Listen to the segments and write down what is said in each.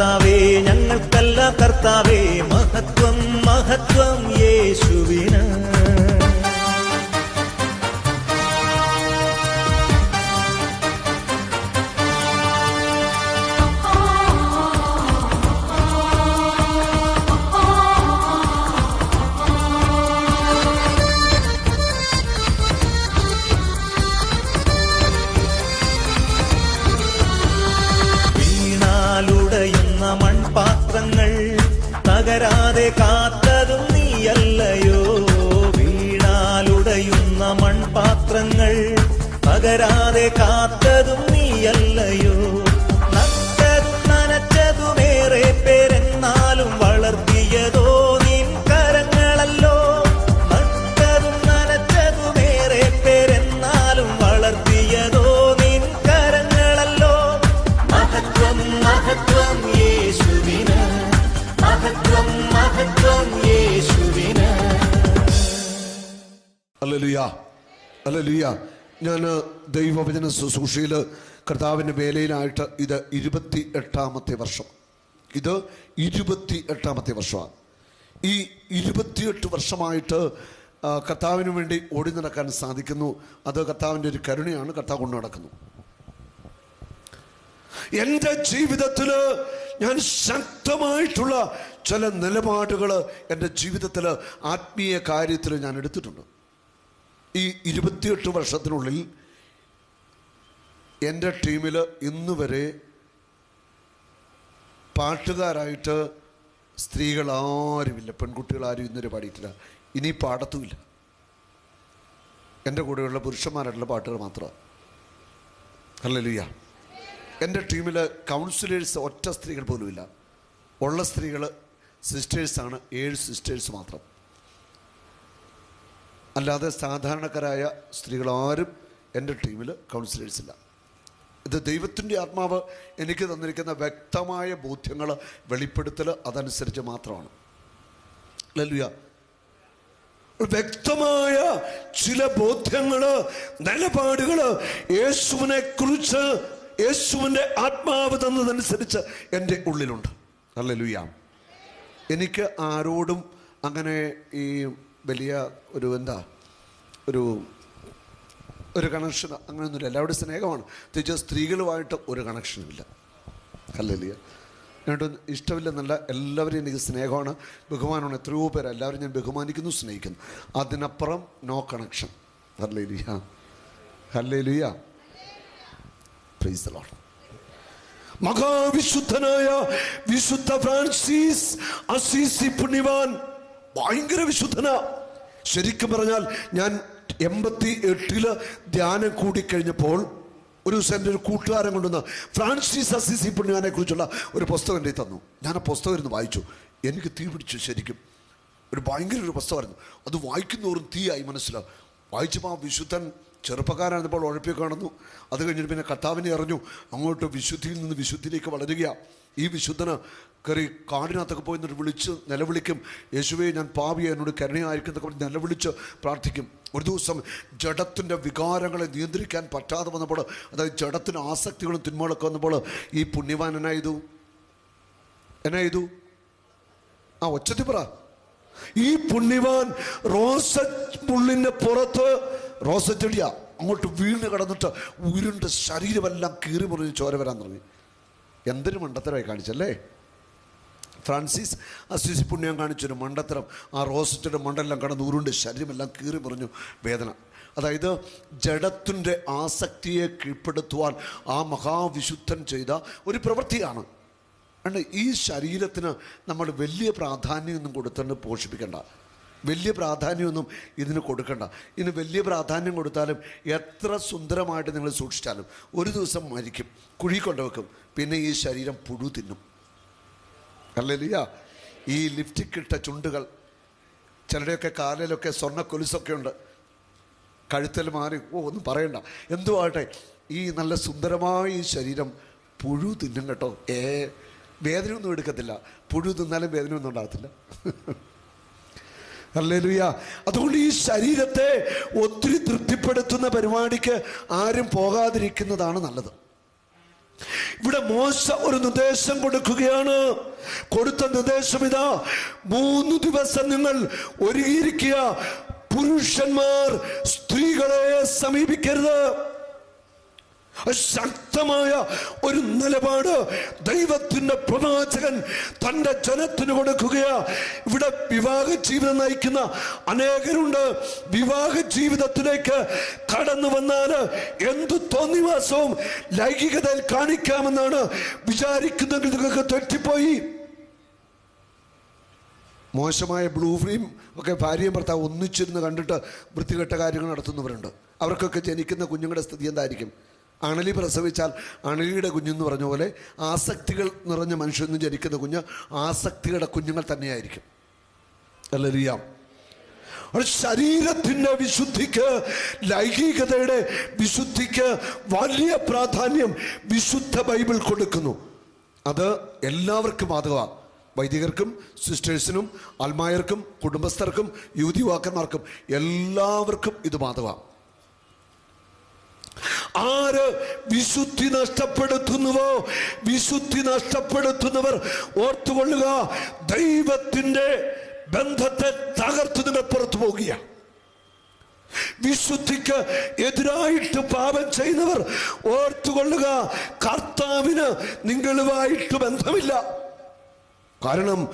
കർത്താവേ ഞങ്ങൾക്കല്ല കർത്താവേ മഹത്വം മഹത്വം യേശുവിന്. അല്ലലുയ അല്ലലുയ ഞാൻ ദൈവവചന ശുശ്രൂഷയിൽ കർത്താവിന്റെ വേലയിലായിട്ട് ഇത് ഇരുപത്തി എട്ടാമത്തെ വർഷം. ഇത് ഇരുപത്തി എട്ടാമത്തെ വർഷമാണ്. ഈ ഇരുപത്തിയെട്ട് വർഷമായിട്ട് കർത്താവിന് വേണ്ടി ഓടി നടക്കാൻ സാധിക്കുന്നു. അത് കർത്താവിന്റെ ഒരു കരുണയാണ് കർത്താവ് കൊണ്ടു നടക്കുന്നു. എന്റെ ജീവിതത്തിൽ ഞാൻ ശക്തമായിട്ടുള്ള ചില നിലപാടുകൾ എന്റെ ജീവിതത്തിൽ ആത്മീയ കാര്യത്തിൽ ഞാൻ എടുത്തിട്ടുണ്ട്. ഈ ഇരുപത്തിയെട്ട് വർഷത്തിനുള്ളിൽ എന്റെ ടീമിൽ ഇന്ന് വരെ പാട്ടുകാരായിട്ട് സ്ത്രീകൾ ആരുമില്ല പെൺകുട്ടികൾ ആരും ഇന്നുവരെ പാടിയിട്ടില്ല. ഇനി പാടത്തുമില്ല. എന്റെ കൂടെയുള്ള പുരുഷന്മാരായിട്ടുള്ള പാട്ടുകൾ മാത്രമാണ് ഹല്ലേലൂയ. എന്റെ ടീമിൽ കൗൺസിലേഴ്സ് ഒറ്റ സ്ത്രീകൾ പോലുമില്ല. ഉള്ള സ്ത്രീകൾ സിസ്റ്റേഴ്സാണ് ഏഴ് സിസ്റ്റേഴ്സ് മാത്രം. അല്ലാതെ സാധാരണക്കാരായ സ്ത്രീകളാരും എന്റെ ടീമിൽ കൗൺസിലേഴ്സ് ഇല്ല. ഇത് ദൈവത്തിന്റെ ആത്മാവ് എനിക്ക് തന്നിരിക്കുന്ന വ്യക്തമായ ബോധ്യങ്ങൾ വെളിപ്പെടുത്തൽ അതനുസരിച്ച് മാത്രമാണ്. ലല്ലുയ വ്യക്തമായ ചില ബോധ്യങ്ങൾ നിലപാടുകൾ യേശുവിനെ കുറിച്ച് യേശുവിന്റെ ആത്മാവ് തന്നതനുസരിച്ച് എന്റെ ഉള്ളിലുണ്ട്. അല്ലലുയ എനിക്ക് ആരോടും അങ്ങനെ ഈ വലിയ ഒരു എന്താ ഒരു ഒരു കണക്ഷൻ അങ്ങനെയൊന്നുമില്ല. എല്ലാവരുടെ സ്നേഹമാണ്. തിരിച്ച് സ്ത്രീകളുമായിട്ട് ഒരു കണക്ഷനുമില്ല അല്ലല്ലേ എന്നിട്ടും ഇഷ്ടമില്ലെന്നല്ല എല്ലാവരെയും എനിക്ക് സ്നേഹമാണ്. ബഹുമാനമാണ്. എത്രയോ പേര് എല്ലാവരും ഞാൻ ബഹുമാനിക്കുന്നു സ്നേഹിക്കുന്നു. അതിനപ്പുറം നോ കണക്ഷൻ അല്ലേ ലുയ അല്ലേ ലുയ പ്രൈസ് മഹാവിശുദ്ധനായ വിശുദ്ധ ഫ്രാൻസിസ് അസീസി പുണ്യവാൻ ഭയങ്കര വിശുദ്ധന. ശരിക്കും പറഞ്ഞാൽ ഞാൻ എൺപത്തി എട്ടിൽ ധ്യാനം കൂടിക്കഴിഞ്ഞപ്പോൾ ഒരു ദിവസം എന്റെ ഒരു കൂട്ടുകാരൻ കൊണ്ടുവന്ന ഫ്രാൻസിസ് അസീസി പുണ്യാനെ കുറിച്ചുള്ള ഒരു പുസ്തകം എന്റെ തന്നു. ഞാൻ ആ പുസ്തകം ഇരുന്ന് വായിച്ചു. എനിക്ക് തീ പിടിച്ചു ശരിക്കും. ഒരു ഭയങ്കര ഒരു പുസ്തകമായിരുന്നു. അത് വായിക്കുന്നവരും തീയായി മനസ്സിലാവും വായിച്ചപ്പോൾ ആ വിശുദ്ധൻ ചെറുപ്പക്കാരായിരുന്നപ്പോൾ ഉഴപ്പി കാണുന്നു. അത് കഴിഞ്ഞിട്ട് പിന്നെ കർത്താവിനെ അറിഞ്ഞു. അങ്ങോട്ട് വിശുദ്ധിയിൽ നിന്ന് വിശുദ്ധിയിലേക്ക് വളരുക ഈ വിശുദ്ധന കയറി കാടിനകത്തൊക്കെ പോയി എന്നിട്ട് വിളിച്ച് നിലവിളിക്കും. യേശുവെ ഞാൻ പാവിയെ എന്നോട് കരുണയായിരിക്കും എന്നൊക്കെ പറഞ്ഞ് നിലവിളിച്ച് പ്രാർത്ഥിക്കും. ഒരു ദിവസം ജഡത്തിന്റെ വികാരങ്ങളെ നിയന്ത്രിക്കാൻ പറ്റാതെ വന്നപ്പോൾ അതായത് ജഡത്തിന് ആസക്തികളും തിന്മകളൊക്കെ വന്നപ്പോൾ ഈ പുണ്യവാൻ എന്നാ ചെയ്തു? എന്നാ ചെയ്തു? ആ ഒച്ചത്തി പറ. ഈ പുണ്യവാൻ റോസ പുള്ളിന്റെ പുറത്ത് റോസച്ചെടിയ അങ്ങോട്ട് വീണ് കിടന്നിട്ട് ഉരുണ്ട് ശരീരമെല്ലാം കീറി മുറിഞ്ഞ് ചോര വരാൻ തുടങ്ങി. എന്തൊരു മണ്ടത്തരമായി കാണിച്ചല്ലേ? ഫ്രാൻസിസ് അസിസി പുണ്യം കാണിച്ചൊരു മണ്ടത്തരം. ആ റോസറ്റയുടെ മണ്ടെല്ലാം കടന്ന് ഉരുണ്ട് ശരീരമെല്ലാം കീറി മുറിഞ്ഞു. വേദന. അതായത് ജഡത്തിന്റെ ആസക്തിയെ കീഴ്പ്പെടുത്തുവാൻ ആ മഹാവിശുദ്ധൻ ചെയ്ത ഒരു പ്രവൃത്തിയാണ്. അണ്ട് ഈ ശരീരത്തിന് നമ്മൾ വലിയ പ്രാധാന്യമൊന്നും കൊടുത്തുകൊണ്ട് പോഷിപ്പിക്കേണ്ട. വലിയ പ്രാധാന്യമൊന്നും ഇതിന് കൊടുക്കണ്ട. ഇതിന് വലിയ പ്രാധാന്യം കൊടുത്താലും എത്ര സുന്ദരമായിട്ട് നിങ്ങൾ സൂക്ഷിച്ചാലും ഒരു ദിവസം മരിക്കും കുഴി കൊണ്ടുവെക്കും പിന്നെ ഈ ശരീരം പുഴു തിന്നും. അല്ലല്ല ഈ ലിപ്റ്റിക് കിട്ട ചുണ്ടുകൾ ചിലരുടെയൊക്കെ കാലിലൊക്കെ സ്വർണ കൊലുസൊക്കെ ഉണ്ട് കഴുത്തൽ മാറി ഓ ഒന്നും പറയണ്ട. എന്തുവാട്ടെ ഈ നല്ല സുന്ദരമായ ഈ ശരീരം പുഴു തിന്നും കേട്ടോ. ഏ വേദനയൊന്നും എടുക്കത്തില്ല. പുഴു തിന്നാലും വേദനയൊന്നും ഉണ്ടാകത്തില്ല. അല്ലേലുയ അതുകൊണ്ട് ഈ ശരീരത്തെ ഒത്തിരി തൃപ്തിപ്പെടുത്തുന്ന പരിപാടിക്ക് ആരും പോകാതിരിക്കുന്നതാണ് നല്ലത്. ഇവിടെ മോശ ഒരു നിർദ്ദേശം കൊടുക്കുകയാണ്. കൊടുത്ത നിർദ്ദേശം ഇതാ. മൂന്ന് ദിവസം നിങ്ങൾ ഒരുങ്ങിയിരിക്കുക. പുരുഷന്മാർ സ്ത്രീകളെ സമീപിക്കരുത്. ശക്തമായ ഒരു നിലപാട് ദൈവത്തിന്റെ പ്രവാചകൻ തന്റെ ജനത്തിന് കൊടുക്കുകയാ. ഇവിടെ വിവാഹ ജീവിതം നയിക്കുന്ന അനേകരുണ്ട്. വിവാഹ ജീവിതത്തിലേക്ക് കടന്നു വന്നാൽ എന്തു തോന്നിവാസവും ലൈംഗികതയിൽ കാണിക്കാമെന്നാണ് വിചാരിക്കുന്നെങ്കിൽ നിങ്ങൾക്ക് തെറ്റിപ്പോയി. മോശമായ ബ്ലൂ ഫിലിം ഒക്കെ ഭാര്യയും ഭർത്താവ് ഒന്നിച്ചിരുന്ന് കണ്ടിട്ട് വൃത്തികെട്ട കാര്യങ്ങൾ നടത്തുന്നവരുണ്ട്. അവർക്കൊക്കെ ജനിക്കുന്ന കുഞ്ഞുങ്ങളുടെ സ്ഥിതി എന്തായിരിക്കും? അണലി പ്രസവിച്ചാൽ അണലിയുടെ കുഞ്ഞെന്ന് പറഞ്ഞ പോലെ ആസക്തികൾ നിറഞ്ഞ മനുഷ്യന്ന് ജനിക്കുന്ന കുഞ്ഞ് ആസക്തികളുടെ കുഞ്ഞുങ്ങൾ തന്നെയായിരിക്കും. അല്ലറിയാം ശരീരത്തിന്റെ വിശുദ്ധിക്ക് ലൈംഗികതയുടെ വിശുദ്ധിക്ക് വലിയ പ്രാധാന്യം വിശുദ്ധ ബൈബിൾ കൊടുക്കുന്നു. അത് എല്ലാവർക്കും ബാധകമാണ് വൈദികർക്കും സിസ്റ്റേഴ്സിനും അൽമായർക്കും കുടുംബസ്ഥർക്കും യുവതിവാക്കന്മാർക്കും എല്ലാവർക്കും ഇത് ബാധകമാണ് ആര് വിശുദ്ധി നഷ്ടപ്പെടുത്തുന്നുവോ? വിശുദ്ധി നഷ്ടപ്പെടുത്തുന്നവർ ഓർത്തുകൊള്ളുക ദൈവത്തിന്റെ ബന്ധത്തെ തകർത്തു നിങ്ങൾ പുറത്തു പോകുക. വിശുദ്ധിക്ക് എതിരായിട്ട് പാപം ചെയ്യുന്നവർ ഓർത്തുകൊള്ളുക കർത്താവിന് നിങ്ങളുമായിട്ട് ബന്ധമില്ല. കാരണം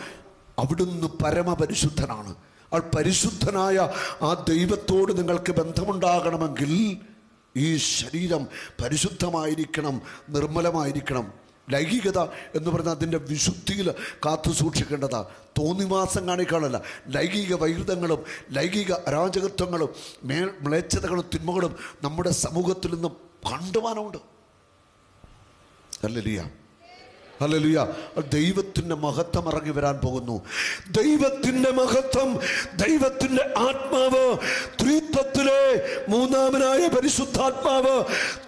അവിടുന്ന് പരമപരിശുദ്ധനാണ്. ആ പരിശുദ്ധനായ ആ ദൈവത്തോട് നിങ്ങൾക്ക് ബന്ധമുണ്ടാകണമെങ്കിൽ ഈ ശരീരം പരിശുദ്ധമായിരിക്കണം നിർമ്മലമായിരിക്കണം. ലൈംഗികത എന്ന് പറഞ്ഞാൽ അതിന്റെ വിശുദ്ധിയിൽ കാത്തു സൂക്ഷിക്കേണ്ടതാ. തോന്നിവാസം കാണിക്കാനല്ല. ലൈംഗിക വൈകൃതങ്ങളും ലൈംഗിക അരാജകത്വങ്ങളും മേ മ്ലേച്ഛതകളും തിന്മകളും നമ്മുടെ സമൂഹത്തിൽ നിന്നും കണ്ടുവാനമുണ്ട് അല്ലലിയ ഹല്ലേലൂയ. ദൈവത്തിന്റെ മഹത്വം ഇറങ്ങി വരാൻ പോകുന്നു. ദൈവത്തിന്റെ മഹത്വം ദൈവത്തിന്റെ ആത്മാവ് ത്രിത്വത്തിലെ മൂന്നാമനായ പരിശുദ്ധാത്മാവ്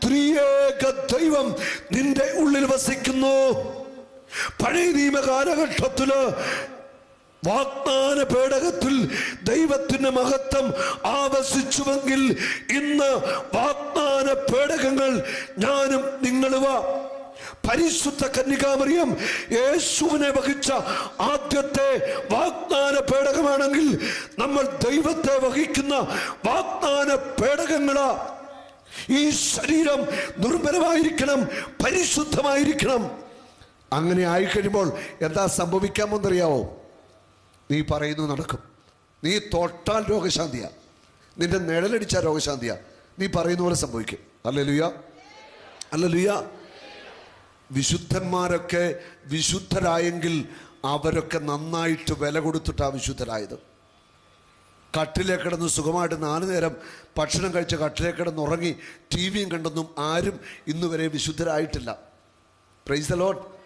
ത്രിയേക ദൈവം നിന്റെ ഉള്ളിൽ വസിക്കുന്നു. പഴയ നിയമ കാലഘട്ടത്തിൽ വാഗ്ദാന പേടകത്തിൽ ദൈവത്തിന്റെ മഹത്വം ആവസിച്ചുവെങ്കിൽ ഇന്ന് വാഗ്ദാന പേടകങ്ങൾ ഞാനും നിങ്ങളുവാ പരിശുദ്ധ കന്യകാമറിയം യേശുവിനെ വഹിച്ച ആദ്യത്തെ വാഗ്ദാന പേടകമാണെങ്കിൽ നമ്മൾ ദൈവത്തെ വഹിക്കുന്ന വാഗ്ദാന പേടകങ്ങളാ. ഈ ശരീരം ദുർബലമായിരിക്കണം പരിശുദ്ധമായിരിക്കണം. അങ്ങനെ ആയിക്കഴിയുമ്പോൾ എന്താ സംഭവിക്കാമെന്നറിയാവോ? നീ പറയുന്നു നടക്കും. നീ തൊട്ടാൽ രോഗശാന്തിയാ. നിന്റെ നിഴലടിച്ചാൽ രോഗശാന്തിയാ. നീ പറയുന്ന പോലെ സംഭവിക്കും. അല്ല ലുയ അല്ല ലുയ വിശുദ്ധന്മാരൊക്കെ വിശുദ്ധരായെങ്കിൽ അവരൊക്കെ നന്നായിട്ട് വില കൊടുത്തിട്ടാണ് വിശുദ്ധരായത്. കട്ടിലേ കിടന്ന് സുഖമായിട്ട് നാല് നേരം ഭക്ഷണം കഴിച്ച് കട്ടിലേ കിടന്ന് ഉറങ്ങി ടി വിയും കണ്ടൊന്നും ആരും ഇന്നുവരെ വിശുദ്ധരായിട്ടില്ല. പ്രൈസ് ലോഡ്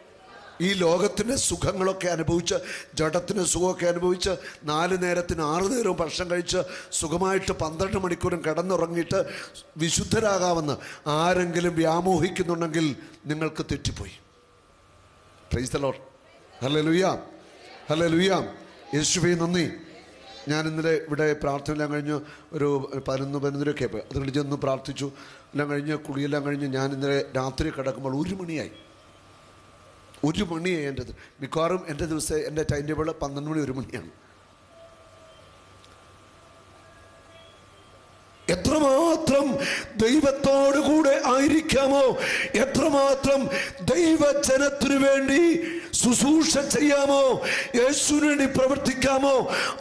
ഈ ലോകത്തിന്റെ സുഖങ്ങളൊക്കെ അനുഭവിച്ച് ജഡത്തിന് സുഖമൊക്കെ അനുഭവിച്ച് നാല് നേരത്തിന് ആറ് നേരവും ഭക്ഷണം കഴിച്ച് സുഖമായിട്ട് പന്ത്രണ്ട് മണിക്കൂറും കിടന്നുറങ്ങിയിട്ട് വിശുദ്ധരാകാമെന്ന് ആരെങ്കിലും വ്യാമോഹിക്കുന്നുണ്ടെങ്കിൽ നിങ്ങൾക്ക് തെറ്റിപ്പോയി. Praise the hallelujah hallelujah ലുയ്യ നന്ദി. ഞാൻ ഇന്നലെ ഇവിടെ പ്രാർത്ഥന എല്ലാം കഴിഞ്ഞ് ഒരു പതിനൊന്ന് പതിനൊന്നരയൊക്കെ പോയി. അത് ഒന്ന് പ്രാർത്ഥിച്ചു. എല്ലാം കഴിഞ്ഞ് കുളിയെല്ലാം കഴിഞ്ഞ് ഞാൻ ഇന്നലെ രാത്രി കിടക്കുമ്പോൾ ഒരു മണിയായി. ഒരു മണിയാണ് എന്റെ മിക്കവാറും എന്റെ ദിവസം എന്റെ ടൈം ടേബിൾ പന്ത്രണ്ട് മണി ഒരു മണിയാണ്. എത്രമാത്രം ദൈവത്തോട് കൂടെ ആയിരിക്കാമോ? എത്രമാത്രം ദൈവജനത്തിനു വേണ്ടി ശുശ്രൂഷ ചെയ്യാമോ? യേശുവിന് വേണ്ടി പ്രവർത്തിക്കാമോ?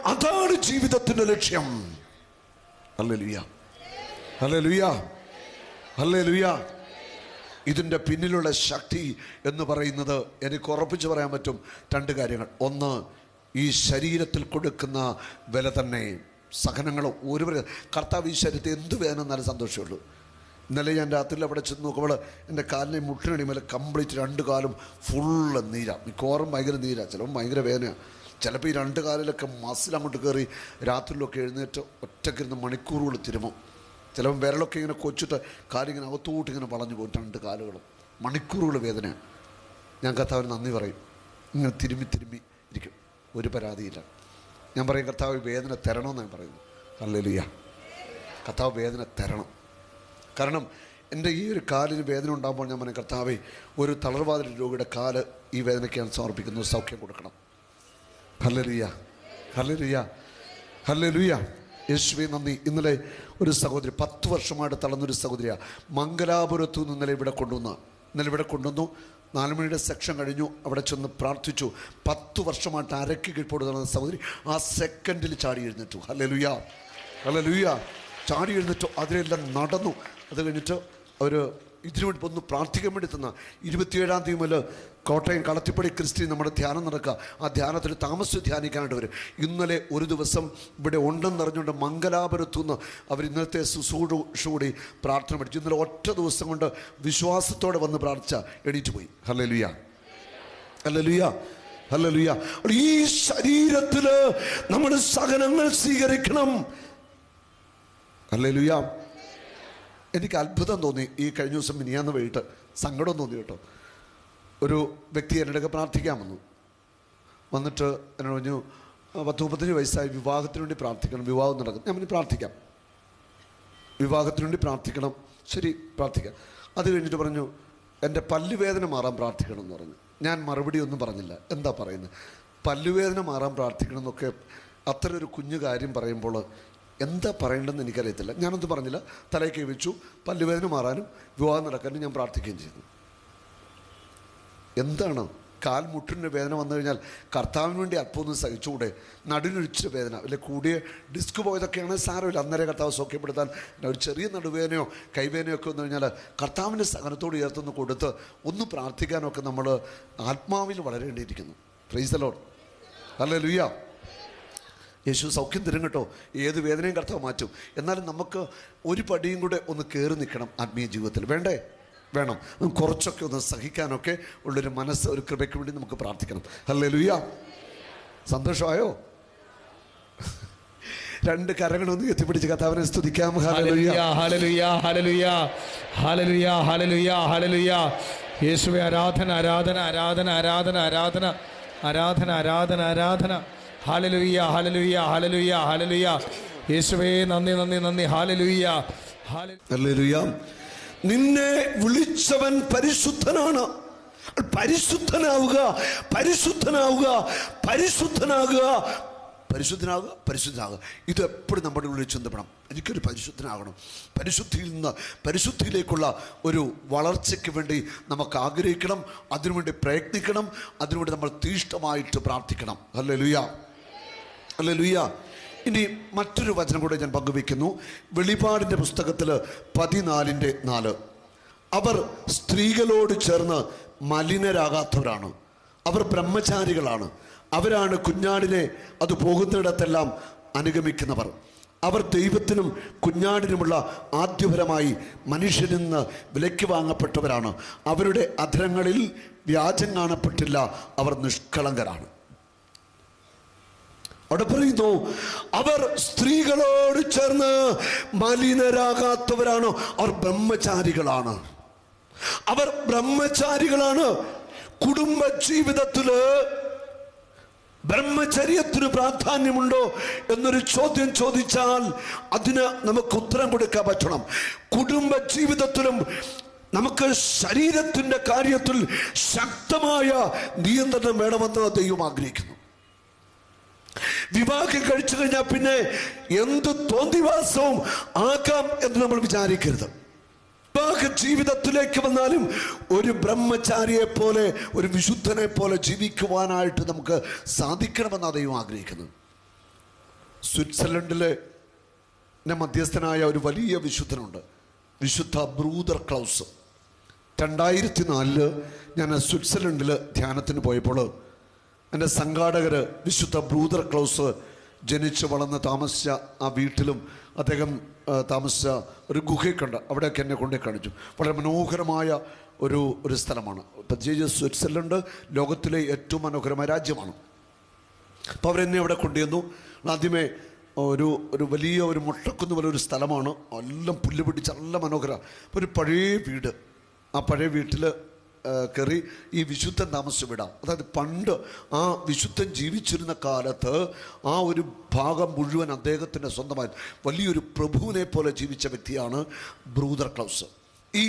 അതാണ് ജീവിതത്തിന്റെ ലക്ഷ്യം. അല്ലേ ലുയാ അല്ലേ ലുയാ അല്ലേ ലുയ്യ ഇതിന്റെ പിന്നിലുള്ള ശക്തി എന്ന് പറയുന്നത് എനിക്ക് ഉറപ്പിച്ച് പറയാൻ പറ്റും രണ്ട് കാര്യങ്ങൾ. ഒന്ന് ഈ ശരീരത്തിൽ കൊടുക്കുന്ന വില തന്നെ സഹനങ്ങൾ ഒരു കർത്താവ് ഈ ശരീരത്തിൽ എന്ത് വേദന എന്നാലും സന്തോഷമുള്ളൂ. ഇന്നലെ ഞാൻ രാത്രിയിൽ അവിടെ ചെന്ന് നോക്കുമ്പോൾ എന്റെ കാലിനെ മുട്ടിനടി മേലെ കംപ്ലീറ്റ് രണ്ട് കാലും ഫുള്ള് നീരാണ് മിക്കവാറും ഭയങ്കര നീരാണ് ചിലപ്പോൾ ഭയങ്കര വേദനയാണ് ചിലപ്പോൾ ഈ രണ്ട് കാലിലൊക്കെ മസിൽ അങ്ങോട്ട് കയറി രാത്രിയിലൊക്കെ എഴുന്നേറ്റ് ഒറ്റക്കിരുന്ന് മണിക്കൂറുകൾ തിരുമും. ചിലപ്പോൾ വിരലൊക്കെ ഇങ്ങനെ കൊച്ചിട്ട് കാലിങ്ങനെ അകത്തോട്ട് ഇങ്ങനെ വളഞ്ഞു പോകും രണ്ട് കാലുകളും. മണിക്കൂറുകൾ വേദനയാണ്. ഞാൻ കർത്താവിന് നന്ദി പറയും. ഇങ്ങനെ തിരുമ്മി തിരുമ്മി ഇരിക്കും. ഒരു പരാതിയില്ല. ഞാൻ പറയും കർത്താവ് വേദന തരണമെന്ന് ഞാൻ പറയുന്നു. അല്ലെലിയ കർത്താവ് വേദന തരണം. കാരണം എന്റെ ഈ ഒരു കാലിന് വേദന ഉണ്ടാകുമ്പോൾ ഞാൻ പറയും കർത്താവെ ഒരു തളർവാതിൽ രോഗിയുടെ കാൽ ഈ വേദനയ്ക്കാണ് സമർപ്പിക്കുന്നത് സൗഖ്യം കൊടുക്കണം. ഹല്ലലിയ. ഹല്ലലിയ. ഹല്ലലുയ. യേശുവെ നന്ദി. ഇന്നലെ ഒരു സഹോദരി പത്ത് വർഷമായിട്ട് തളർന്നൊരു സഹോദരിയാണ് മംഗലാപുരത്തു നിന്ന് ഇന്നലെ ഇവിടെ കൊണ്ടുവന്ന ഇന്നലെ ഇവിടെ കൊണ്ടുവന്നു. നാലുമണിയുടെ സെക്ഷൻ കഴിഞ്ഞു. അവിടെ ചെന്ന് പ്രാർത്ഥിച്ചു. പത്ത് വർഷമായിട്ട് അരക്ക് കീഴ്പോട് സഹോദരി ആ സെക്കൻഡിൽ ചാടി എഴുന്നേറ്റു. അല്ലെ ലുയാ ചാടി എഴുന്നേറ്റു. അതിലെല്ലാം നടന്നു. അത് കഴിഞ്ഞിട്ട് അവർ ഇതിനു വേണ്ടി ഒന്ന് പ്രാർത്ഥിക്കാൻ വേണ്ടി തന്ന. ഇരുപത്തിയേഴാം തീയതി മുതൽ കോട്ടയം കളത്തിപ്പടി ക്രിസ്റ്റി നമ്മുടെ ധ്യാനം നടക്കുക. ആ ധ്യാനത്തിൽ താമസിച്ച് ധ്യാനിക്കാനായിട്ട് വരും. ഇന്നലെ ഒരു ദിവസം ഇവിടെ ഉണ്ടെന്ന് അറിഞ്ഞുകൊണ്ട് നിന്ന് അവർ ഇന്നലത്തെ ശുശ്രൂഷകൂടി പ്രാർത്ഥന പഠിച്ചു. ഇന്നലെ ഒറ്റ ദിവസം കൊണ്ട് വിശ്വാസത്തോടെ വന്ന് പ്രാർത്ഥിച്ച എണീറ്റ് പോയി. ഹല്ലേ ലുയ ഹല്ലേ ലുയ ഹലോ ലുയ ഈ ശരീരത്തിൽ നമ്മൾ സഹനങ്ങൾ സ്വീകരിക്കണം. ഹല്ലേ ലുയ എനിക്ക് അത്ഭുതം തോന്നി ഈ കഴിഞ്ഞ ദിവസം മിനിയാന്ന് വൈകിട്ട് സങ്കടം തോന്നി കേട്ടോ. ഒരു വ്യക്തി എന്റെ പ്രാർത്ഥിക്കാൻ വന്നു. വന്നിട്ട് എന്നോട് പറഞ്ഞു "ആ, പത്ത് മുപ്പത്തഞ്ച് വയസ്സായി വിവാഹത്തിന് വേണ്ടി പ്രാർത്ഥിക്കണം വിവാഹം നടക്കും ഞാൻ പറഞ്ഞു പ്രാർത്ഥിക്കാം. വിവാഹത്തിന് വേണ്ടി പ്രാർത്ഥിക്കണം. ശരി പ്രാർത്ഥിക്കാം. അത് കഴിഞ്ഞിട്ട് പറഞ്ഞു എന്റെ പല്ലുവേദന മാറാൻ പ്രാർത്ഥിക്കണം എന്ന് പറഞ്ഞു. ഞാൻ മറുപടി ഒന്നും പറഞ്ഞില്ല. എന്താ പറയുന്നത്? പല്ലുവേദന മാറാൻ പ്രാർത്ഥിക്കണം എന്നൊക്കെ അത്ര ഒരു കുഞ്ഞു കാര്യം പറയുമ്പോൾ എന്താ പറയേണ്ടതെന്ന് എനിക്കറിയത്തില്ല. ഞാനൊന്നും പറഞ്ഞില്ല. തലയ്ക്ക് വെച്ചു. പല്ലുവേദന മാറാനും വിവാഹം നടക്കാനും ഞാൻ പ്രാർത്ഥിക്കുകയും ചെയ്തു. എന്താണ്? കാൽമുട്ടിന്റെ വേദന വന്നു കഴിഞ്ഞാൽ കർത്താവിന് വേണ്ടി അല്പം ഒന്ന് സഹിച്ചുകൂടെ? നടുനൊഴിച്ച വേദന. അല്ലെ കൂടിയ ഡിസ്ക് പോയതൊക്കെയാണ് സാരമില്ല. അന്നേരം കർത്താവ് സൗഖ്യപ്പെടുത്താൻ ഒരു ചെറിയ നടുവേദനയോ കൈവേദനയോ ഒക്കെ വന്നു കഴിഞ്ഞാൽ കർത്താവിന്റെ സഹനത്തോട് ഉയർത്തുന്ന കൊടുത്ത് ഒന്ന് പ്രാർത്ഥിക്കാനൊക്കെ നമ്മൾ ആത്മാവിൽ വളരേണ്ടിയിരിക്കുന്നു. ഫ്രൈസലോൺ അല്ലേ ലുയ്യ യേശു സൗഖ്യം തരും കേട്ടോ. ഏത് വേദനയും കർത്താവ് മാറ്റും. എന്നാലും നമുക്ക് ഒരു പടിയും കൂടെ ഒന്ന് കയറി നിൽക്കണം ആത്മീയ ജീവിതത്തിൽ. വേണ്ടേ? വേണം. കുറച്ചൊക്കെ ഒന്ന് സഹിക്കാനൊക്കെ ഉള്ളൊരു മനസ്സ് ഒരു കൃപയ്ക്ക് വേണ്ടി നമുക്ക് പ്രാർത്ഥിക്കണം. അല്ലേ ലുയ്യ സന്തോഷമായോ? രണ്ട് കരങ്ങളൊന്ന് എത്തിപ്പിടിച്ച് കഥാവിനെ സ്തുതിക്കാം. യേശുവേ ആരാധന ആരാധന ആരാധന ആരാധന ആരാധന ആരാധന ആരാധന ആരാധന. Hallelujah hallelujah hallelujah hallelujah. യേശുവേ നന്ദി നന്ദി നന്ദി. ഹാലലുയ്യ ഹല്ലേലൂയ. നിന്നെ വിളിച്ചവൻ പരിശുദ്ധനാണ്. പരിശുദ്ധനാവുക പരിശുദ്ധനാവുക പരിശുദ്ധനാകുക. പരിശുദ്ധനാകുക പരിശുദ്ധനാകുക. ഇത് എപ്പോഴും നമ്മുടെ ഉള്ളിൽ ചിന്തപ്പെടണം. എനിക്കൊരു പരിശുദ്ധനാകണം. പരിശുദ്ധിയിൽ നിന്ന് പരിശുദ്ധിയിലേക്കുള്ള ഒരു വളർച്ചയ്ക്ക് വേണ്ടി നമുക്ക് ആഗ്രഹിക്കണം. അതിനുവേണ്ടി പ്രയത്നിക്കണം. അതിനുവേണ്ടി നമ്മൾ തീഷ്ണമായിട്ട് പ്രാർത്ഥിക്കണം. അല്ലേ ലുയാ അല്ലേ ലുയ്യ ഇനി മറ്റൊരു വചനം കൂടെ ഞാൻ പങ്കുവെക്കുന്നു വെളിപാടിന്റെ പുസ്തകത്തിൽ പതിനാലിന്റെ നാല്. അവർ സ്ത്രീകളോട് ചേർന്ന് മലിനരാകാത്തവരാണ്. അവർ ബ്രഹ്മചാരികളാണ്. അവരാണ് കുഞ്ഞാടിനെ അത് പോകുന്നിടത്തെല്ലാം അനുഗമിക്കുന്നവർ. അവർ ദൈവത്തിനും കുഞ്ഞാടിനുമുള്ള ആദ്യപരമായി മനുഷ്യരിൽ നിന്ന് വിലയ്ക്ക് വാങ്ങപ്പെട്ടവരാണ്. അവരുടെ അധരങ്ങളിൽ വ്യാജം കാണപ്പെട്ടില്ല. അവർ നിഷ്കളങ്കരാണ്. അവിടെ പറയുന്നു അവർ സ്ത്രീകളോട് ചേർന്ന് മലിനരാകാത്തവരാണ്. അവർ ബ്രഹ്മചാരികളാണ്. അവർ ബ്രഹ്മചാരികളാണ്. കുടുംബ ജീവിതത്തിൽ ബ്രഹ്മചര്യത്തിന് പ്രാധാന്യമുണ്ടോ എന്നൊരു ചോദ്യം ചോദിച്ചാൽ അതിന് നമുക്ക് ഉത്തരം കൊടുക്കാൻ പറ്റണം. കുടുംബ ജീവിതത്തിലും നമുക്ക് ശരീരത്തിന്റെ കാര്യത്തിൽ ശക്തമായ നിയന്ത്രണം വേണമെന്ന് ദൈവം ആഗ്രഹിക്കുന്നു. വിവാഹം കഴിച്ചു കഴിഞ്ഞാൽ പിന്നെ എന്ത് തോന്നിവാസവും ആകാം എന്ന് നമ്മൾ വിചാരിക്കരുത്. വിവാഹ ജീവിതത്തിലേക്ക് വന്നാലും ഒരു ബ്രഹ്മചാരിയെ പോലെ ഒരു വിശുദ്ധനെ പോലെ ജീവിക്കുവാനായിട്ട് നമുക്ക് സാധിക്കണമെന്ന് അദ്ദേഹം ആഗ്രഹിക്കുന്നു സ്വിറ്റ്സർലൻഡിലെ മധ്യസ്ഥനായ ഒരു വലിയ വിശുദ്ധനുണ്ട്. വിശുദ്ധ ബ്രൂദർ ക്ലൗസ്. രണ്ടായിരത്തി നാലിൽ ഞാൻ സ്വിറ്റ്സർലൻഡിൽ ധ്യാനത്തിന് പോയപ്പോൾ എന്റെ സംഘാടകർ വിശുദ്ധ ബ്രൂദർ ക്ലൗസ് ജനിച്ച് വളർന്ന് താമസിച്ച ആ വീട്ടിലും അദ്ദേഹം താമസിച്ച ഒരു ഗുഹയൊക്കെയുണ്ട്. അവിടെയൊക്കെ എന്നെ കൊണ്ടേ കാണിച്ചു. വളരെ മനോഹരമായ ഒരു ഒരു സ്ഥലമാണ്. ജെ സ്വിറ്റ്സർലൻഡ് ലോകത്തിലെ ഏറ്റവും മനോഹരമായ രാജ്യമാണ്. അപ്പോൾ അവരെന്നെ അവിടെ കൊണ്ടുവന്നു ആദ്യമേ ഒരു ഒരു വലിയ ഒരു മുട്ടക്കുന്ന് പോലെ ഒരു സ്ഥലമാണ്. എല്ലാം പുല്ല് പിടിച്ച് നല്ല മനോഹര ഒരു പഴയ വീട്. ആ പഴയ വീട്ടിൽ കയറി ഈ വിശുദ്ധൻ താമസിവിടാം വീടാം അതായത് പണ്ട് ആ വിശുദ്ധൻ ജീവിച്ചിരുന്ന കാലത്ത് ആ ഒരു ഭാഗം മുഴുവൻ അദ്ദേഹത്തിന്റെ സ്വന്തമായി വലിയൊരു പ്രഭുവിനെ പോലെ ജീവിച്ച വ്യക്തിയാണ് ബ്രൂദർ ക്ലൗസ്. ഈ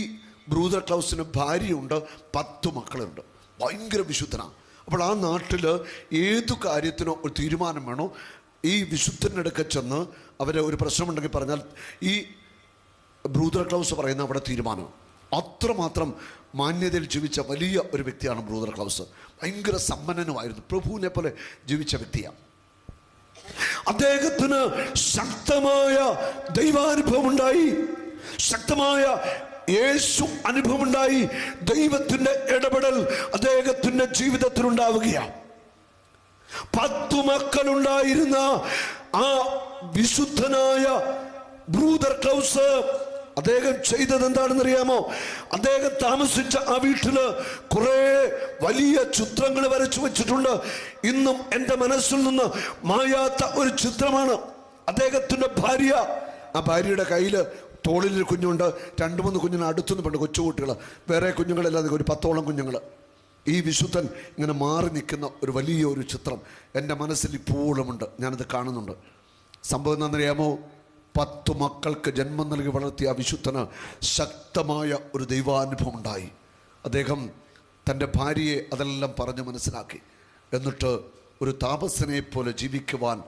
ബ്രൂദർ ക്ലൗസിന് ഭാര്യയുണ്ട് പത്ത് മക്കളുണ്ട്. ഭയങ്കര വിശുദ്ധനാണ് അപ്പോൾ ആ നാട്ടിൽ ഏതു കാര്യത്തിനോ ഒരു തീരുമാനം വേണോ ഈ വിശുദ്ധന്റെ അടുക്ക ചെന്ന് അവരെ ഒരു പ്രശ്നമുണ്ടെങ്കിൽ പറഞ്ഞാൽ ഈ ബ്രൂദർ ക്ലൗസ് പറയുന്ന അവിടെ തീരുമാനം. അത്രമാത്രം മാന്യതയിൽ ജീവിച്ച വലിയ ഒരു വ്യക്തിയാണ് ബ്രൂദർ ക്ലൗസ്. ഭയങ്കര സമ്പന്നനുമായിരുന്നു. പ്രഭുവിനെ പോലെ ജീവിച്ച വ്യക്തിയാണ്. അദ്ദേഹത്തിന് ശക്തമായ ദൈവാനുഭവം ഉണ്ടായി ശക്തമായ യേശു അനുഭവം ഉണ്ടായി ദൈവത്തിന്റെ ഇടപെടൽ അദ്ദേഹത്തിന്റെ ജീവിതത്തിൽ ഉണ്ടാവുകയാണ് പത്തു മക്കളുണ്ടായിരുന്ന ആ വിശുദ്ധനായ ബ്രൂദർ ക്ലൗസ് അദ്ദേഹം ചെയ്തത് എന്താണെന്ന് അറിയാമോ അദ്ദേഹം താമസിച്ച ആ വീട്ടിൽ കുറെ വലിയ ചിത്രങ്ങൾ വരച്ചു വെച്ചിട്ടുണ്ട്. ഇന്നും എന്റെ മനസ്സിൽ നിന്ന് മായാത്ത ഒരു ചിത്രമാണ് അദ്ദേഹത്തിന്റെ ഭാര്യ. ആ ഭാര്യയുടെ കയ്യിൽ തോളിൽ ഒരു കുഞ്ഞുണ്ട്. രണ്ട് മൂന്ന് കുഞ്ഞുങ്ങൾ അടുത്തുനിന്ന് പണ്ട് കൊച്ചുകുട്ടികൾ വേറെ കുഞ്ഞുങ്ങളല്ലാതെ ഒരു പത്തോളം കുഞ്ഞുങ്ങൾ ഈ വിശുദ്ധൻ ഇങ്ങനെ മാറി നിൽക്കുന്ന ഒരു വലിയ ഒരു ചിത്രം എന്റെ മനസ്സിൽ ഇപ്പോഴുമുണ്ട്. ഞാനത് കാണുന്നുണ്ട്. സംഭവം എന്താണെന്നറിയാമോ? പത്ത് മക്കൾക്ക് ജന്മം നൽകി വളർത്തിയ വിശുദ്ധന് ശക്തമായ ഒരു ദൈവാനുഭവം ഉണ്ടായി അദ്ദേഹം തന്റെ ഭാര്യയെ അതെല്ലാം പറഞ്ഞ് മനസ്സിലാക്കി. എന്നിട്ട് ഒരു താപസനെ പോലെ ജീവിക്കുവാൻ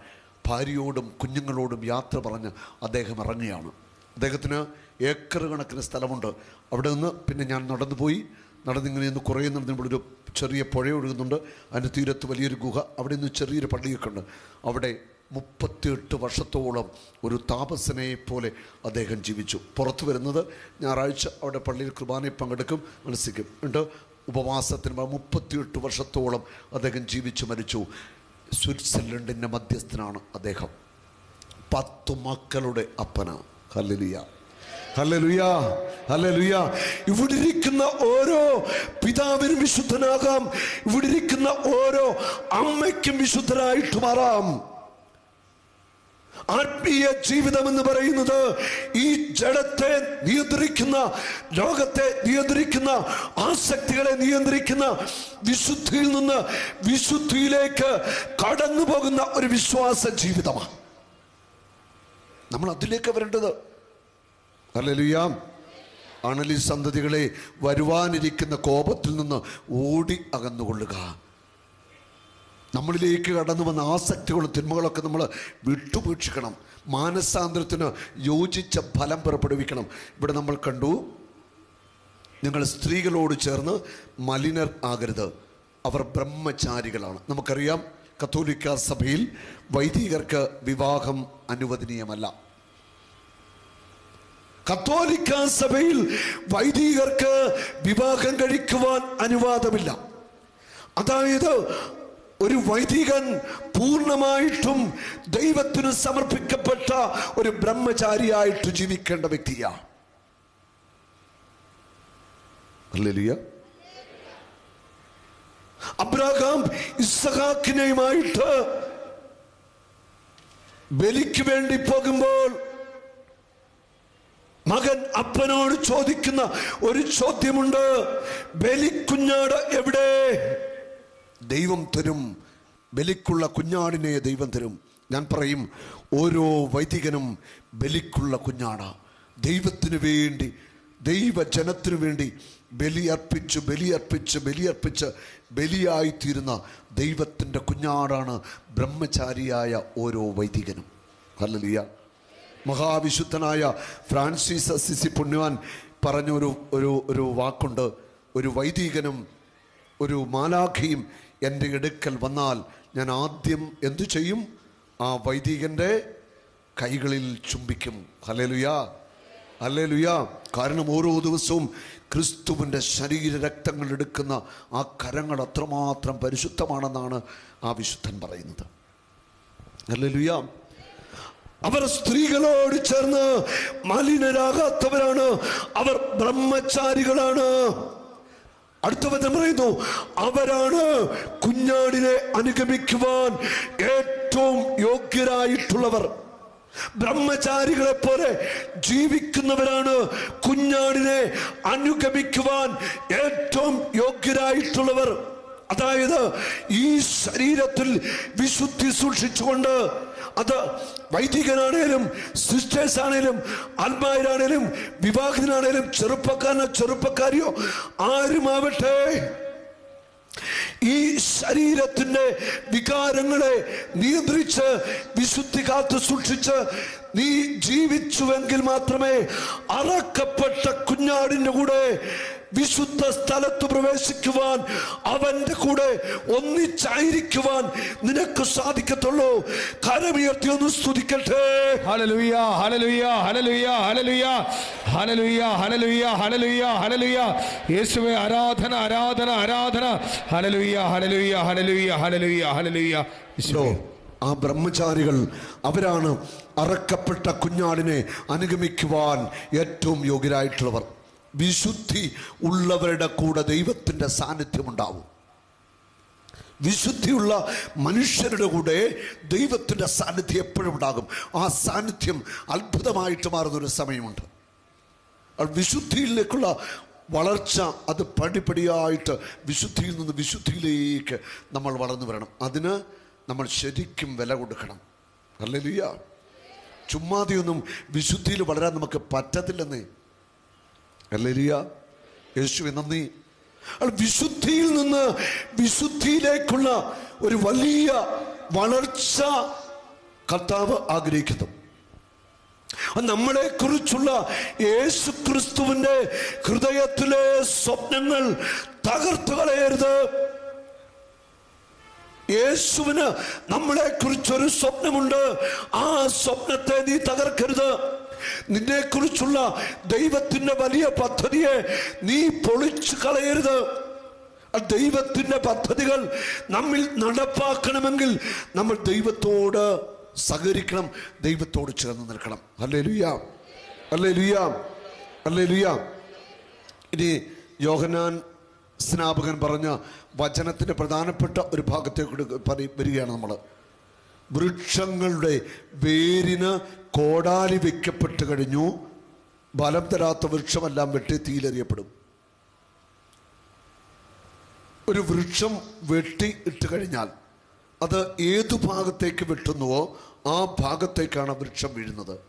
ഭാര്യയോടും കുഞ്ഞുങ്ങളോടും യാത്ര പറഞ്ഞ് അദ്ദേഹം ഇറങ്ങുകയാണ്. അദ്ദേഹത്തിന് ഏക്കർ കണക്കിന് സ്ഥലമുണ്ട്. അവിടെ നിന്ന് പിന്നെ ഞാൻ നടന്നു പോയി നടന്നിങ്ങനെ നിന്ന് കുറേ നടന്ന് ഇവിടെ ഒരു ചെറിയ പുഴ ഒഴുകുന്നുണ്ട്. അതിന്റെ തീരത്ത് വലിയൊരു ഗുഹ. അവിടെ നിന്ന് ചെറിയൊരു പള്ളിയൊക്കെ ഉണ്ട്. അവിടെ മുപ്പത്തിയെട്ട് വർഷത്തോളം ഒരു താപസനയെ പോലെ അദ്ദേഹം ജീവിച്ചു. പുറത്തു വരുന്നത് ഞായറാഴ്ച അവിടെ പള്ളിയിൽ കുർബാനയിൽ പങ്കെടുക്കും മനസ്സിക്കും ഉണ്ട്. ഉപവാസത്തിന് മുപ്പത്തിയെട്ട് വർഷത്തോളം അദ്ദേഹം ജീവിച്ചു മരിച്ചു. സ്വിറ്റ്സർലൻഡിന്റെ മധ്യസ്ഥനാണ് അദ്ദേഹം. പത്തു മക്കളുടെ അപ്പന ഹല്ലേലൂയ. ഹല്ലേലൂയ. ഹല്ലേലൂയ. ഇവിടെ ഇരിക്കുന്ന ഓരോ പിതാവിനും വിശുദ്ധനാകാം. ഇവിടെ ഇരിക്കുന്ന ഓരോ അമ്മയ്ക്കും വിശുദ്ധനായിട്ട് മാറാം. ആത്മീയ ജീവിതം എന്ന് പറയുന്നത് ഈ ജഡത്തെ നിയന്ത്രിക്കുന്ന ലോകത്തെ നിയന്ത്രിക്കുന്ന ആസക്തികളെ നിയന്ത്രിക്കുന്ന വിശുദ്ധിയിൽ നിന്ന് വിശുദ്ധിയിലേക്ക് കടന്നു പോകുന്ന ഒരു വിശ്വാസ ജീവിതമാണ്. നമ്മൾ അതിലേക്ക് വരേണ്ടത്. അല്ലേലുയാം അണലി സന്തതികളെ വരുവാനിരിക്കുന്ന കോപത്തിൽ നിന്ന് ഓടി അകന്നുകൊള്ളുക. നമ്മളിലേക്ക് കടന്നു വന്ന ആസക്തികളും തിന്മകളൊക്കെ നമ്മൾ വിട്ടുപേക്ഷിക്കണം. മാനസാന്തരത്തിന് യോജിച്ച ഫലം പുറപ്പെടുവിക്കണം. ഇവിടെ നമ്മൾ കണ്ടു നിങ്ങൾ സ്ത്രീകളോട് ചേർന്ന് മലിനർ ആകരുത്. അവർ ബ്രഹ്മചാരികളാണ്. നമുക്കറിയാം കത്തോലിക്ക സഭയിൽ വൈദികർക്ക് വിവാഹം അനുവദനീയമല്ല. കത്തോലിക്ക സഭയിൽ വൈദികർക്ക് വിവാഹം കഴിക്കുവാൻ അനുവാദമില്ല. അതായത് ഒരു വൈദികൻ പൂർണമായിട്ടും ദൈവത്തിന് സമർപ്പിക്കപ്പെട്ട ഒരു ബ്രഹ്മചാരിയായിട്ട് ജീവിക്കേണ്ട വ്യക്തിയാ. അബ്രാഹാം ഇസഹാക്കിനെയുമായിട്ട് ബലിക്ക് വേണ്ടി പോകുമ്പോൾ മകൻ അപ്പനോട് ചോദിക്കുന്ന ഒരു ചോദ്യമുണ്ട്. ബലിക്കുഞ്ഞാട് എവിടെ? ദൈവം തരും. ബലിക്കുള്ള കുഞ്ഞാടിനെ ദൈവം തരും. ഞാൻ പറയും ഓരോ വൈദികനും ബലിക്കുള്ള കുഞ്ഞാട. ദൈവത്തിന് വേണ്ടി ദൈവജനത്തിനു വേണ്ടി ബലിയർപ്പിച്ച് ബലിയർപ്പിച്ച് ബലിയർപ്പിച്ച് ബലിയായിത്തീരുന്ന ദൈവത്തിന്റെ കുഞ്ഞാടാണ് ബ്രഹ്മചാരിയായ ഓരോ വൈദികനും. അല്ലലിയ മഹാവിശുദ്ധനായ ഫ്രാൻസിസ് അസിസി പുണ്യവാൻ പറഞ്ഞൊരു ഒരു ഒരു വാക്കുണ്ട്. ഒരു വൈദികനും ഒരു മാലാഖയും എന്റെ എടുക്കൽ വന്നാൽ ഞാൻ ആദ്യം എന്തു ചെയ്യും? ആ വൈദികന്റെ കൈകളിൽ ചുംബിക്കും. ഹലേലുയാ അല്ലേലുയാ കാരണം ഓരോ ദിവസവും ക്രിസ്തുവിന്റെ ശരീര രക്തങ്ങൾ എടുക്കുന്ന ആ കരങ്ങൾ അത്രമാത്രം പരിശുദ്ധമാണെന്നാണ് ആ വിശുദ്ധൻ പറയുന്നത്. അല്ലേലുയാ അവർ സ്ത്രീകളോട് ചേർന്ന് മലിനരാകാത്തവരാണ്. അവർ ബ്രഹ്മചാരികളാണ്. അടുത്ത വചനം പറയുന്നു അവരാണ് കുഞ്ഞാടിനെ അനുഗമിക്കുവാൻ ഏറ്റവും യോഗ്യരായിട്ടുള്ളവർ. ബ്രഹ്മചാരികളെ പോലെ ജീവിക്കുന്നവരാണ് കുഞ്ഞാടിനെ അനുഗമിക്കുവാൻ ഏറ്റവും യോഗ്യരായിട്ടുള്ളവർ. അതായത് ഈ ശരീരത്തിൽ വിശുദ്ധി സൂക്ഷിച്ചുകൊണ്ട് അത് വൈദികനാണേലും സിസ്റ്റേഴ്സ് ആണേലും ആത്മാരാണേലും വിവാഹിതനാണേലും ചെറുപ്പക്കാരനോ ചെറുപ്പക്കാരിയോ ആരുമാവട്ടെ. ഈ ശരീരത്തിന്റെ വികാരങ്ങളെ നിയന്ത്രിച്ച് വിശുദ്ധി കാത്തു സൂക്ഷിച്ച് നീ ജീവിച്ചുവെങ്കിൽ മാത്രമേ അറക്കപ്പെട്ട കുഞ്ഞാടിന്റെ കൂടെ വിശുദ്ധ സ്ഥലത്ത് പ്രവേശിക്കുവാൻ അവന്റെ കൂടെ ഒന്നിച്ചായിരിക്കുവാൻ നിനക്ക് സാധിക്കത്തുള്ളൂ. കരമുയർത്തി ഒന്ന് സ്തുതിക്കട്ടെ. ഹലലുയ ഹലലുയ ഹലലുയ ഹലലുയ ഹലലുയ ഹലലുയ ഹലലുയ ഹലലുയ യേശുവേ ആരാധന ആരാധന ആരാധന. ഹലലുയ ഹലലുയ ഹലലുയ ഹലലുയ ഹലലുയ ഉണ്ടോ? ആ ബ്രഹ്മചാരികൾ അവരാണ് അറക്കപ്പെട്ട കുഞ്ഞാടിനെ അനുഗമിക്കുവാൻ ഏറ്റവും യോഗ്യരായിട്ടുള്ളവർ. വിശുദ്ധി ഉള്ളവരുടെ കൂടെ ദൈവത്തിന്റെ സാന്നിധ്യമുണ്ടാവും. വിശുദ്ധിയുള്ള മനുഷ്യരുടെ കൂടെ ദൈവത്തിന്റെ സാന്നിധ്യം എപ്പോഴും ഉണ്ടാകും. ആ സാന്നിധ്യം അത്ഭുതമായിട്ട് മാറുന്നൊരു സമയമുണ്ട്. വിശുദ്ധിയിലേക്കുള്ള വളർച്ച അത് പടിപടിയായിട്ട് വിശുദ്ധിയിൽ നിന്ന് വിശുദ്ധിയിലേക്ക് നമ്മൾ വളർന്നു വരണം. അതിന് നമ്മൾ ശരിക്കും വില കൊടുക്കണം. അല്ലെലുയ്യ. ചുമ്മാതെയൊന്നും വിശുദ്ധിയിൽ വളരാൻ നമുക്ക് പറ്റത്തില്ലെന്നേ. അല്ലെലുയ്യ യേശുവെ നന്ദി. വിശുദ്ധിയിൽ നിന്ന് വിശുദ്ധിയിലേക്കുള്ള ഒരു വലിയ വളർച്ച കർത്താവ് ആഗ്രഹിക്കുന്നു. നമ്മളെ കുറിച്ചുള്ള യേശു ക്രിസ്തുവിന്റെ ഹൃദയത്തിലെ സ്വപ്നങ്ങൾ തകർത്തു കളയരുത്. യേശുവിന് നമ്മളെ കുറിച്ചൊരു സ്വപ്നമുണ്ട്. ആ സ്വപ്നത്തെ നീ തകർക്കരുത്. നിന്നെ കുറിച്ചുള്ള ദൈവത്തിന്റെ വലിയ പദ്ധതിയെ നീ പൊളിച്ചു കളയരുത്. ദൈവത്തിന്റെ പദ്ധതികൾ നമ്മിൽ നടപ്പാക്കണമെങ്കിൽ നമ്മൾ ദൈവത്തോട് സഹകരിക്കണം ദൈവത്തോട് ചേർന്ന് നിൽക്കണം. അല്ലേ ലുയാം അല്ലേ ലുയാം അല്ലേ ലുയാം ഇനി യോഹനാൻ സ്നാപകൻ പറഞ്ഞ വചനത്തിന്റെ പ്രധാനപ്പെട്ട ഒരു ഭാഗത്തേക്ക് വരികയാണ് നമ്മൾ. വൃക്ഷങ്ങളുടെ വേരിന് കോടാലി വെക്കപ്പെട്ട് കഴിഞ്ഞു. ബലം തരാത്ത വൃക്ഷമെല്ലാം വെട്ടി തീയിലെറിയപ്പെടും. ഒരു വൃക്ഷം വെട്ടി ഇട്ട് കഴിഞ്ഞാൽ അത് ഏതു ഭാഗത്തേക്ക് വെട്ടുന്നുവോ ആ ഭാഗത്തേക്കാണ് വൃക്ഷം വീഴുന്നത്.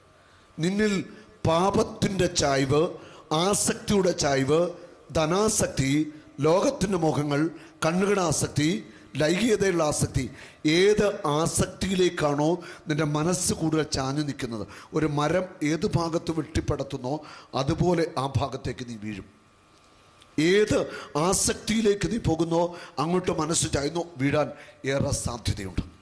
നിന്നിൽ പാപത്തിന്റെ ചായ്വ് ആസക്തിയുടെ ചായ്വ് ധനാസക്തി ലോകത്തിന്റെ മുഖങ്ങൾ കണ്ണുകളുടെ ലൈംഗികതയുള്ള ആസക്തി. ഏത് ആസക്തിയിലേക്കാണോ നിന്റെ മനസ്സ് കൂടുതൽ ചാഞ്ഞു നിൽക്കുന്നത്? ഒരു മരം ഏത് ഭാഗത്ത് വെട്ടിപ്പടത്തുന്നോ അതുപോലെ ആ ഭാഗത്തേക്ക് നീ വീഴും. ഏത് ആസക്തിയിലേക്ക് നീ പോകുന്നോ അങ്ങോട്ട് മനസ്സ് ചായുന്നു വീഴാൻ ഏറെ സാധ്യതയുണ്ട്.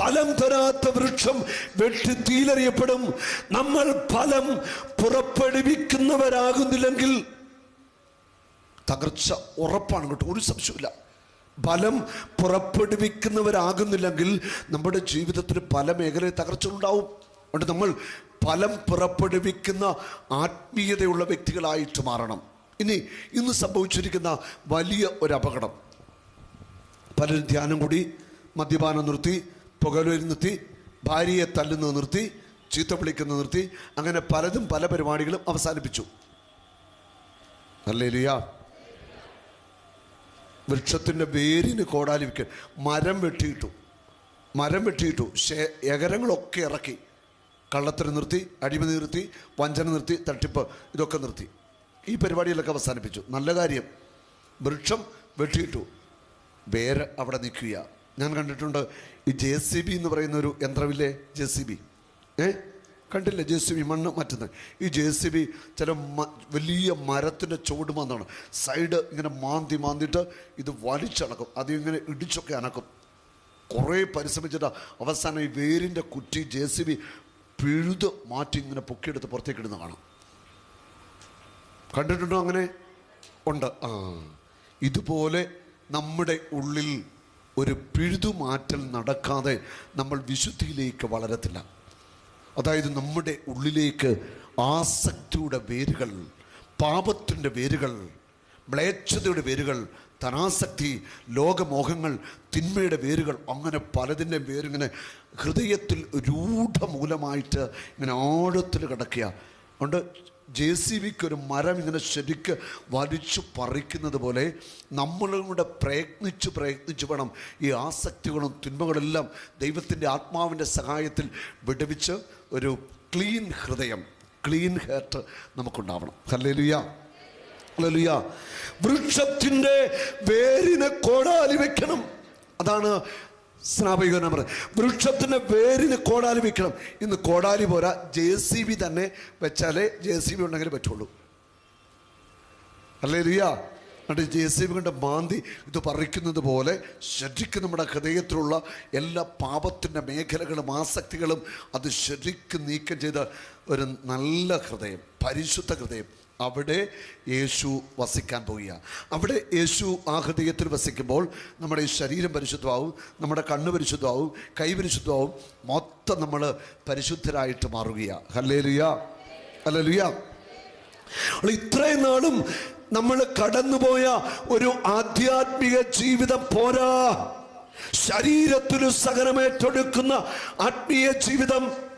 ഫലം തരാത്ത വൃക്ഷം വെട്ടി തീലറിയപ്പെടും നമ്മൾ ഫലം പുറപ്പെടുവിക്കുന്നവരാകുന്നില്ലെങ്കിൽ തകർച്ച ഉറപ്പാണ് കേട്ടോ ഒരു സംശയമില്ല ഫലം പുറപ്പെടുവിക്കുന്നവരാകുന്നില്ലെങ്കിൽ നമ്മുടെ ജീവിതത്തിൽ പല മേഖലയിൽ തകർച്ച ഉണ്ടാവും അതുകൊണ്ട് നമ്മൾ ഫലം പുറപ്പെടുവിക്കുന്ന ആത്മീയതയുള്ള വ്യക്തികളായിട്ട് മാറണം. ഇനി ഇന്ന് സംഭവിച്ചിരിക്കുന്ന വലിയ ഒരു അപകടം. പലരും ധ്യാനം കൂടി മദ്യപാനം നിർത്തി പുകവലി നിർത്തി ഭാര്യയെ തല്ലുന്നത് നിർത്തി ചീത്ത വിളിക്കുന്നത് നിർത്തി അങ്ങനെ പലതും പല പരിപാടികളും അവസാനിപ്പിച്ചു. ലിയ വൃക്ഷത്തിന്റെ വേരിന് കോടാലി വിൽക്കാൻ മരം വെട്ടിയിട്ടു. മരം വെട്ടിയിട്ടു. ശേ എകരങ്ങളൊക്കെ ഇറക്കി. കള്ളത്തിന് നിർത്തി അടിമ നിർത്തി വഞ്ചന നിർത്തി തട്ടിപ്പ് ഇതൊക്കെ നിർത്തി. ഈ പരിപാടികളൊക്കെ അവസാനിപ്പിച്ചു. നല്ല കാര്യം. വൃക്ഷം വെട്ടിയിട്ടു. വേര് അവിടെ നിൽക്കുക ഞാൻ കണ്ടിട്ടുണ്ട് ഈ ജെ സി ബി എന്ന് പറയുന്ന ഒരു യന്ത്രമില്ലേ? J C B. ഏ? കണ്ടില്ലേ ജെ സി ബി മണ്ണ് മാറ്റുന്നത്? ഈ ജെ സി ബി ചില വലിയ മരത്തിന്റെ ചുവട് വന്നാണ് സൈഡ് ഇങ്ങനെ മാന്തി മാന്തിയിട്ട് ഇത് വലിച്ചടക്കും. അത് ഇങ്ങനെ ഇടിച്ചൊക്കെ അനക്കും. കുറേ പരിശ്രമിച്ചിട്ട് അവസാനം ഈ വേരിന്റെ കുറ്റി ജെ സി ബി പിഴുത് മാറ്റി ഇങ്ങനെ പൊക്കിയെടുത്ത് പുറത്തേക്ക് ഇടുന്ന കാണാം. കണ്ടിട്ടുണ്ടോ അങ്ങനെ? ഉണ്ട്. ആ. ഇതുപോലെ നമ്മുടെ ഉള്ളിൽ ഒരു പിഴുതുമാറ്റൽ നടക്കാതെ നമ്മൾ വിശുദ്ധിയിലേക്ക് വളരത്തില്ല. അതായത് നമ്മുടെ ഉള്ളിലേക്ക് ആസക്തിയുടെ വേരുകൾ പാപത്തിന്റെ വേരുകൾ മ്ലേച്ഛതയുടെ വേരുകൾ ധനാസക്തി ലോകമോഹങ്ങൾ തിന്മയുടെ വേരുകൾ അങ്ങനെ പലതിന്റെ വേരിങ്ങനെ ഹൃദയത്തിൽ രൂഢമൂലമായിട്ട് ഇങ്ങനെ ആഴത്തിൽ കിടക്കുക. അതുകൊണ്ട് ജെ സി ബിക്ക് ഒരു മരം ഇങ്ങനെ ശരിക്ക് വലിച്ചു പറിക്കുന്നത് പോലെ നമ്മളും പ്രയത്നിച്ച് പ്രയത്നിച്ച് വേണം ഈ ആസക്തികളും തിന്മകളെല്ലാം ദൈവത്തിന്റെ ആത്മാവിന്റെ സഹായത്തിൽ വിടുവിച്ച് ഒരു ക്ലീൻ ഹൃദയം ക്ലീൻ ഹേർട്ട് നമുക്കുണ്ടാവണം. ഹല്ലേലുയ. ഹല്ലേലുയ. വൃക്ഷത്തിന്റെ വേരിനെ കോടാലി വെക്കണം. അതാണ് സ്നാപകന പറയുന്നത് വൃക്ഷത്തിന്റെ വേരിന് കോടാലി വെക്കണം. ഇന്ന് കോടാലി പോരാ. ജെ സി ബി തന്നെ വെച്ചാലേ ജെ സി ബി ഉണ്ടെങ്കിൽ പറ്റുള്ളൂ. അല്ലേ റിയ എന്നിട്ട് ജെ സി ബി കണ്ട മാന്തി ഇത് പറിക്കുന്നത് പോലെ ശരിക്കും നമ്മുടെ ഹൃദയത്തിലുള്ള എല്ലാ പാപത്തിന്റെ മേഖലകളും ആസക്തികളും അത് ശരിക്കും നീക്കം ചെയ്ത ഒരു നല്ല ഹൃദയം പരിശുദ്ധ ഹൃദയം. അവിടെ യേശു വസിക്കാൻ പോവുകയാണ്. അവിടെ യേശു ആ ഹൃദയത്തിൽ വസിക്കുമ്പോൾ നമ്മുടെ ഈ ശരീരം പരിശുദ്ധമാവും നമ്മുടെ കണ്ണ് പരിശുദ്ധമാവും കൈ പരിശുദ്ധമാവും മൊത്തം നമ്മൾ പരിശുദ്ധരായിട്ട് മാറുകയാണ് ഹല്ലേലുയ. ഹല്ലേലുയ. ലുയ ഇത്രയും നാളും നമ്മൾ കടന്നുപോയ ഒരു ആധ്യാത്മിക ജീവിതം പോരാ. ശരീരത്തിനു സഹനമേറ്റെടുക്കുന്ന ആത്മീയ ജീവിതം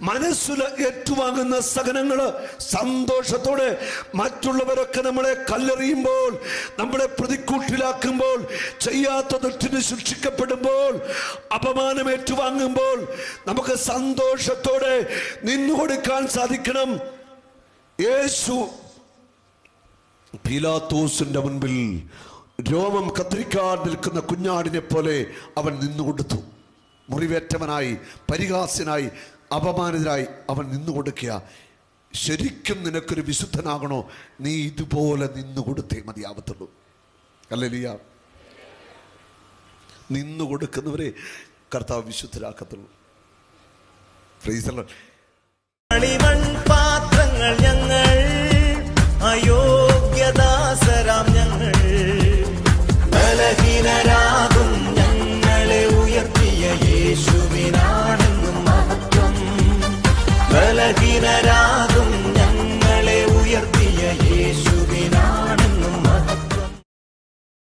മനസ്സിൽ ഏറ്റുവാങ്ങുന്ന സഹനങ്ങൾ സന്തോഷത്തോടെ മറ്റുള്ളവരൊക്കെ നമ്മളെ കല്ലെറിയുമ്പോൾ നമ്മളെ പ്രതിക്കൂട്ടിലാക്കുമ്പോൾ ചെയ്യാത്ത തെറ്റിന് ശിക്ഷിക്കപ്പെടുമ്പോൾ അപമാനം ഏറ്റുവാങ്ങുമ്പോൾ നമുക്ക് സന്തോഷത്തോടെ നിന്നുകൊടുക്കാൻ സാധിക്കണം. യേശു പീലാത്തോസിന്റെ മുൻപിൽ രോമം കത്തിരിക്കാൻ നിൽക്കുന്ന കുഞ്ഞാടിനെ പോലെ അവൻ നിന്നുകൊടുത്തു. മുറിവേറ്റവനായി പരിഹാസ്യനായി അപമാനിതരായി അവൻ നിന്നു കൊടുക്കുക ശരിക്കും നിനക്കൊരു വിശുദ്ധനാകണോ? നീ ഇതുപോലെ നിന്നു കൊടുത്തേ മതിയാവത്തുള്ളൂ. അല്ലലിയ നിന്നു കൊടുക്കുന്നവരെ കർത്താവ് വിശുദ്ധരാക്കത്തുള്ളൂ. പാത്രങ്ങൾ ഞങ്ങൾ അയോഗ്യദാസരാം ഞങ്ങൾ. ബലഹീനരാ